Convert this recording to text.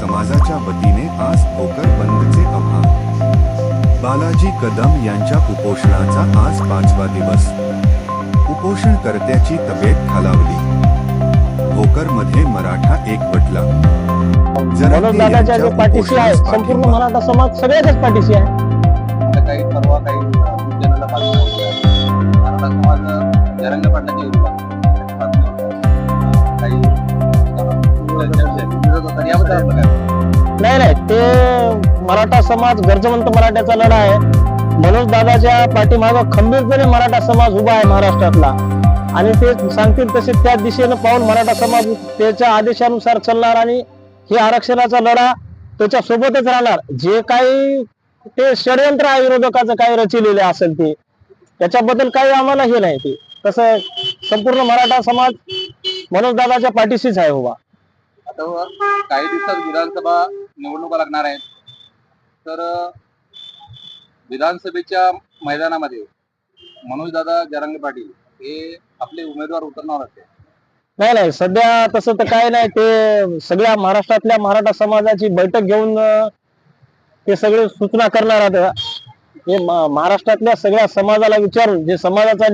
समाजाच्या वतीने आज भोकर बंदचे आव्हान बालाजी कदम यांच्या कुपोषणाचा आज पाचवा दिवस. उपोषणकर्त्याची तब्येत खालावली. भोकरमध्ये मराठा एकवटला. दादाच्या पाठीशी आहे संपूर्ण मराठा समाज सगळ्याच्याच पाठीशी आहे. काही परवा काही जनता काही करत होता. याबद्दल आपलं काय नाही नाही. ते मराठा समाज गरजवंत मराठ्याचा लढा आहे. मनोज दादाच्या पाठीमागं खंबीरपणे मराठा समाज उभा आहे महाराष्ट्रातला आणि ते सांगतील तसे त्या दिशेनं पाहून मराठा समाज त्याच्या आदेशानुसार चालणार आणि हे आरक्षणाचा लढा त्याच्या सोबतच राहणार. जे काही ते षडयंत्र आहे विरोधकाचं काही रचिलेले असेल ते त्याच्याबद्दल काही आम्हाला हे नाही ते. तसं संपूर्ण मराठा समाज मनोज दादाच्या पाठीशीच आहे उभा. आता काही दिवसात विधानसभा निवडणुका लागणार आहेत. तर विधानसभेच्या मैदानामध्ये मनोजदादा जरांगे पाटील हे आपले उमेदवार उतरणार होते. नाही नाही सध्या तसं तर काय नाही ते सगळ्या महाराष्ट्रातल्या मराठा समाजाची बैठक घेऊन ते सगळे सूचना करणार आहेत. हे महाराष्ट्रातल्या सगळ्या समाजाला विचारून जे समाजाचा